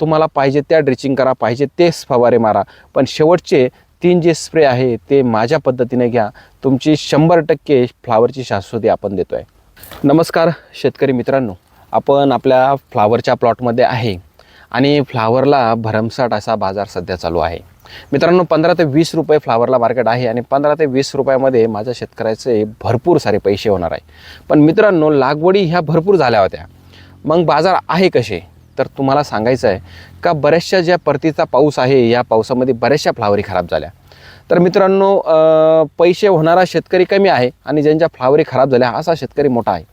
तुम्हाला पाहिजे त्या ड्रिचिंग करा पाहिजे तेच फवारे मारा. पण शेवटचे तीन जे स्प्रे आहे ते माझ्या पद्धतीने घ्या. तुमची शंभर टक्के फ्लावरची शाश्वती आपण देतो आहे नमस्कार शेतकरी मित्रांनो. आपण आपल्या फ्लावरच्या प्लॉटमध्ये आहे आणि फ्लावरला भरमसाठ असा बाजार सध्या चालू आहे. मित्रांनो पंधरा ते वीस रुपये फ्लावरला मार्केट आहे आणि पंधरा ते वीस रुपयामध्ये माझ्या शेतकऱ्याचे भरपूर सारे पैसे होणार आहे. पण मित्रांनो लागवडी ह्या भरपूर झाल्या होत्या. मग बाजार आहे कसे? तर तुम्हाला सांगायचं आहे का बऱ्याचशा ज्या परतीचा पाऊस आहे या पावसामध्ये बऱ्याचशा फ्लावरी खराब झाल्या. तर मित्रांनो पैसे होणारा शेतकरी कमी आहे आणि ज्यांच्या फ्लावरी खराब झाल्या असा शेतकरी मोठा आहे.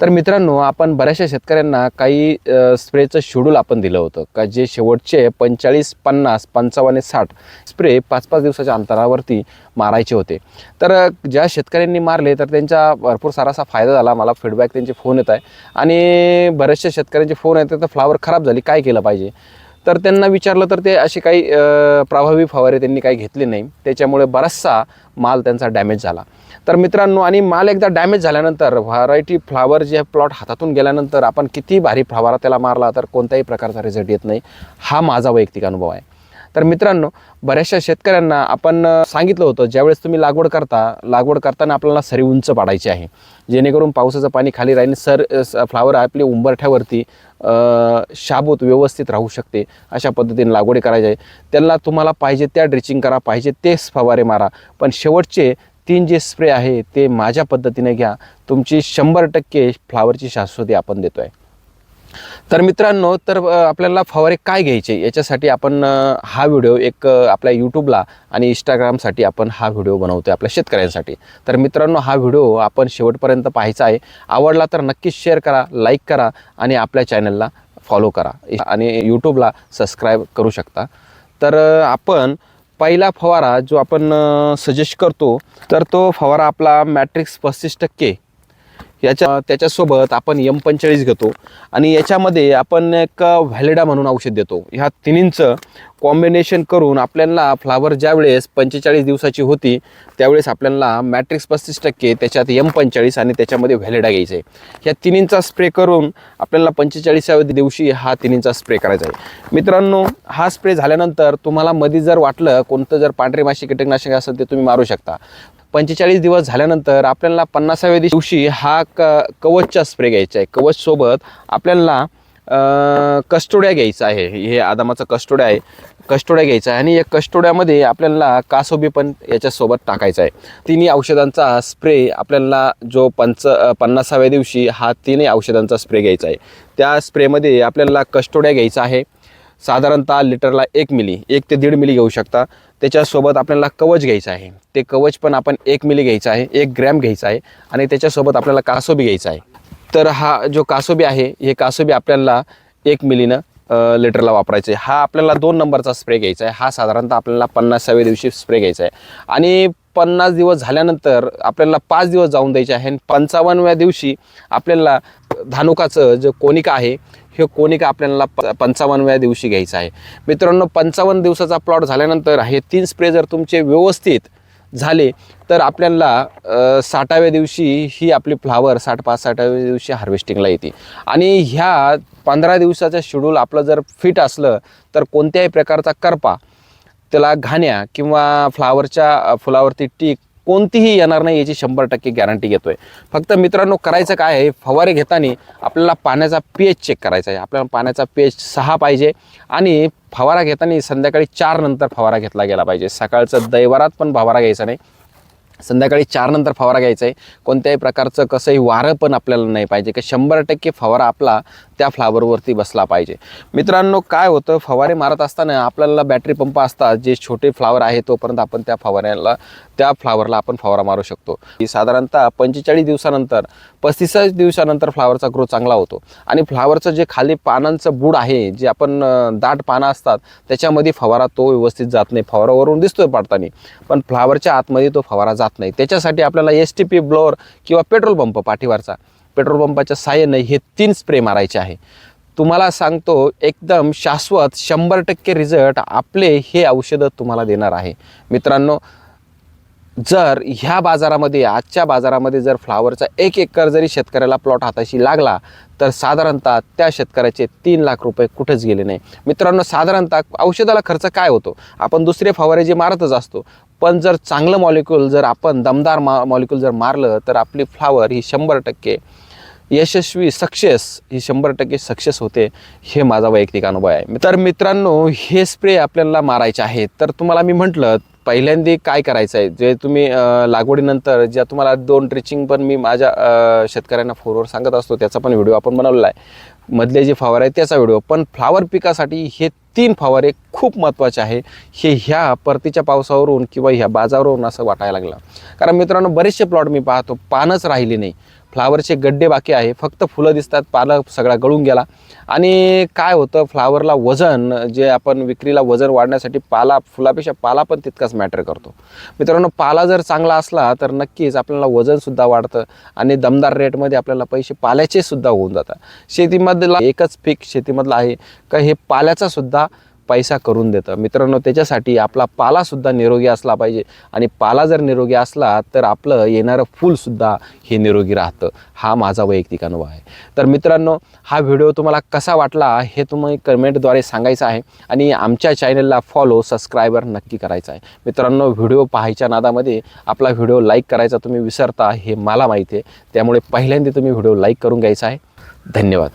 तर मित्रांनो आपण बऱ्याचशा शेतकऱ्यांना काही स्प्रेचं शेड्यूल आपण दिलं होतं का जे शेवटचे पंचेचाळीस पन्नास पंचावन्न साठ स्प्रे पाच पाच दिवसाच्या अंतरावरती मारायचे होते. तर ज्या शेतकऱ्यांनी मारले तर त्यांचा भरपूर सारासा फायदा झाला. मला फीडबॅक त्यांचे फोन येत आहे. आणि बऱ्याचशा शेतकऱ्यांचे फोन येतात तर फ्लावर खराब झाली काय केलं पाहिजे? तर त्यांना विचारलं तर ते असे काही प्रभावी फवारे त्यांनी काही घेतले नाही. त्याच्यामुळे बराचसा माल त्यांचा डॅमेज झाला. तर मित्रांनो आणि माल एकदा डॅमेज झाल्यानंतर व्हरायटी फ्लावर जे प्लॉट हातातून गेल्यानंतर आपण किती भारी फवारा त्याला मारला तर कोणत्याही प्रकारचा रिझल्ट येत नाही. हा माझा वैयक्तिक अनुभव आहे. तर मित्रांनो बऱ्याचशा शेतकऱ्यांना आपण सांगितलं होतं ज्यावेळेस तुम्ही लागवड करता लागवड करताना आपल्याला सरी उंच पाडायची आहे. जेणेकरून पावसाचं पाणी खाली राहील सर स- फ्लावर आपली उंबरठ्यावरती शाबूत व्यवस्थित राहू शकते अशा पद्धतीने लागवडी करायची आहे. त्यांना तुम्हाला पाहिजे त्या ड्रिचिंग करा पाहिजे तेच फवारे मारा. पण शेवटचे तीन जे स्प्रे आहे ते माझ्या पद्धतीने घ्या. तुमची शंभर टक्के फ्लावरची शाश्वती आपण देतो आहे तर मित्रांनो तर आपल्याला फवारे काय घ्यायचे याच्यासाठी आपण हा व्हिडिओ एक आपल्या यूट्यूबला आणि इंस्टाग्रामसाठी आपण हा व्हिडिओ बनवतो आपल्या शेतकऱ्यांसाठी. तर मित्रांनो हा व्हिडिओ आपण शेवटपर्यंत पाहायचा आहे. आवडला तर नक्कीच शेअर करा लाईक करा आणि आपल्या चॅनलला फॉलो करा. आणि यूट्यूबला सबस्क्राईब करू शकता. तर आपण पहिला फवारा जो आपण सजेस्ट करतो तर तो फवारा आपला मॅट्रिक्स पस्तीस टक्के याच्या त्याच्यासोबत आपण यम पंचेचाळीस घेतो. आणि याच्यामध्ये आपण एक व्हॅलिडा म्हणून औषध देतो. ह्या तिन्हींचं कॉम्बिनेशन करून आपल्याला फ्लावर ज्यावेळेस पंचेचाळीस दिवसाची होती त्यावेळेस आपल्याला मॅट्रिक्स पस्तीस टक्के त्याच्यात यम पंचेचाळीस आणि त्याच्यामध्ये व्हॅलेडा घ्यायचं. आहे ह्या तिन्हींचा स्प्रे करून आपल्याला पंचेचाळीसाव्या दिवशी हा तिन्हींचा स्प्रे करायचा आहे. मित्रांनो हा स्प्रे झाल्यानंतर तुम्हाला मध्ये जर वाटलं कोणतं जर पांढरे माशी कीटकनाशक असेल ते तुम्ही मारू शकता. पंचेचाळीस दिवस झाल्यानंतर आपल्याला पन्नासाव्या दिवशी हा क कवचचा स्प्रे घ्यायचा आहे. कवचसोबत आपल्याला कस्टोड्या घ्यायचा आहे. हे आदामाचा कस्टोड्या आहे. कस्टोड्या घ्यायचा आहे आणि या कस्टोड्यामध्ये आपल्याला कासोबी पण याच्यासोबत टाकायचा आहे. तिन्ही औषधांचा स्प्रे आपल्याला जो पंच पन्नासाव्या दिवशी हा तिन्ही औषधांचा स्प्रे घ्यायचा आहे. त्या स्प्रेमध्ये आपल्याला कस्टोड्या घ्यायचा आहे. साधारणतः लिटरला एक मिली एक ते दीड मिली घेऊ शकता. त्याच्यासोबत आपल्याला कवच घ्यायचं आहे. ते कवच पण आपण एक मिली घ्यायचं आहे एक ग्रॅम घ्यायचं आहे आणि त्याच्यासोबत आपल्याला कासोबी घ्यायचा आहे. तर हा जो कासोबी आहे हे कासोबी आपल्याला एक मिलीनं लिटरला वापरायचं. आहे हा आपल्याला दोन नंबरचा स्प्रे घ्यायचा आहे. हा साधारणतः आपल्याला पन्नासाव्या दिवशी स्प्रे घ्यायचा आहे. आणि पन्नास दिवस झाल्यानंतर आपल्याला पाच दिवस जाऊन द्यायचे आहे. आणि पंचावन्नव्या दिवशी आपल्याला धानुकाचं जे कोनिका आहे हे कोनिका आपल्याला प पंचावन्नव्या दिवशी घ्यायचं आहे. मित्रांनो पंचावन्न दिवसाचा प्लॉट झाल्यानंतर हे तीन स्प्रे जर तुमचे व्यवस्थित झाले तर आपल्याला साठाव्या दिवशी ही आपली फ्लावर साठ पाच साठाव्या दिवशी हार्वेस्टिंगला येते. आणि ह्या पंधरा दिवसाचं शेड्यूल आपलं जर फिट असलं तर कोणत्याही प्रकारचा करपा त्याला घाण्या किंवा फ्लावरच्या फुलावरती टीक कोणतीही येणार नाही याची शंभर टक्के गॅरंटी घेतोय. फक्त मित्रांनो करायचं काय आहे? फवारे घेताना आपल्याला पाण्याचा पी एच चेक करायचा आहे. आपल्याला पाण्याचा पी एच सहा पाहिजे आणि फवारा घेताना संध्याकाळी चार नंतर फवारा घेतला गेला पाहिजे. सकाळचं दैवारात पण फवारा घ्यायचा नाही. संध्याकाळी चार नंतर फवारा घ्यायचा आहे. कोणत्याही प्रकारचं कसंही वारं पण आपल्याला नाही पाहिजे. की शंभर टक्के फवारा आपला त्या फ्लावरवरती बसला पाहिजे. मित्रांनो काय होतं? फवारे मारत असताना आपल्याला बॅटरी पंप असतात. जे छोटे फ्लावर आहे तोपर्यंत आपण त्या फवाऱ्याला त्या फ्लावरला आपण फवारा मारू शकतो. साधारणतः पंचेचाळीस दिवसानंतर पस्तीस दिवसानंतर फ्लावरचा ग्रोथ चांगला होतो. आणि फ्लावरचं जे खाली पानांचं बूड आहे जे आपण दाट पानं असतात त्याच्यामध्ये फवारा तो व्यवस्थित जात नाही. फवारावरून दिसतोय पाडताना. पण फ्लावरच्या आतमध्ये तो फवारा जात नाही. त्याच्यासाठी आपल्याला एस टी पी ब्लोअर किंवा पेट्रोल पंप पाठीवरचा. पेट्रोल पंपाच्या साहाय्याने हे तीन स्प्रे मारायचे आहे. तुम्हाला सांगतो एकदम शाश्वत शंभर टक्के रिझल्ट आपले हे औषधं तुम्हाला देणार आहे. मित्रांनो जर ह्या बाजारामध्ये आजच्या बाजारामध्ये जर फ्लावरचा एक एकर जरी शेतकऱ्याला प्लॉट हाताशी लागला तर साधारणतः त्या शेतकऱ्याचे तीन लाख रुपये कुठेच गेले नाही. मित्रांनो साधारणतः औषधाला खर्च काय होतो? आपण दुसरे फवारे जे मारतच असतो पण जर चांगलं मॉलिक्यूल जर आपण दमदार मा मॉलिक्यूल जर मारलं तर आपली फ्लावर ही शंभर टक्के यशस्वी सक्सेस ही शंभर टक्के सक्सेस होते हे माझा वैयक्तिक अनुभव आहे. तर मित्रांनो हे स्प्रे आपल्याला मारायचे आहे तर तुम्हाला मी म्हटलं पहिल्यांदा काय करायचं आहे जे तुम्ही लागवडीनंतर ज्या तुम्हाला दोन ट्रिचिंग पण मी माझ्या शेतकऱ्यांना फोनवर सांगत असतो त्याचा पण व्हिडिओ आपण बनवलेला आहे. मधले जे फवारे आहेत त्याचा व्हिडिओ. पण फ्लावर पिकासाठी हे तीन फवारे खूप महत्त्वाचे आहे. हे ह्या परतीच्या पावसावरून किंवा ह्या बाजारावरून असं वाटायला लागलं. कारण मित्रांनो बरेचसे प्लॉट मी पाहतो. पानच राहिले नाही. फ्लावरचे गड्डे बाकी आहे. फक्त फुलं दिसतात पाला सगळा गळून गेला. आणि काय होतं फ्लावरला वजन जे आपण विक्रीला वजन वाढण्यासाठी पाला फुलापेक्षा पाला पण तितकाच मॅटर करतो. मित्रांनो पाला जर चांगला असला तर नक्कीच आपल्याला वजनसुद्धा वाढतं आणि दमदार रेटमध्ये आपल्याला पैसे पाल्याचेसुद्धा होऊन जातात. शेतीमधला एकच पीक शेतीमधलं आहे का हे पाल्याचासुद्धा पैसा करून देतं. मित्रांनो त्याच्यासाठी आपला पालासुद्धा निरोगी असला पाहिजे. आणि पाला जर निरोगी असला तर आपलं येणारं फूलसुद्धा हे निरोगी राहतं. हा माझा वैयक्तिक अनुभव आहे. तर मित्रांनो हा व्हिडिओ तुम्हाला कसा वाटला हे तुम्ही कमेंटद्वारे सांगायचं आहे. आणि आमच्या चॅनलला फॉलो सबस्क्रायबर नक्की करायचं आहे. मित्रांनो व्हिडिओ पाहायच्या नादामध्ये आपला व्हिडिओ लाईक करायचा तुम्ही विसरता हे मला माहिती आहे. त्यामुळे पहिल्यांदा तुम्ही व्हिडिओ लाईक करून घ्यायचा आहे. धन्यवाद.